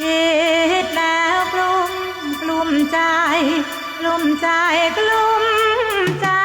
คิดแล้วกลุ้มกลุ้มใจกลุ้มใจกลุ้มใจ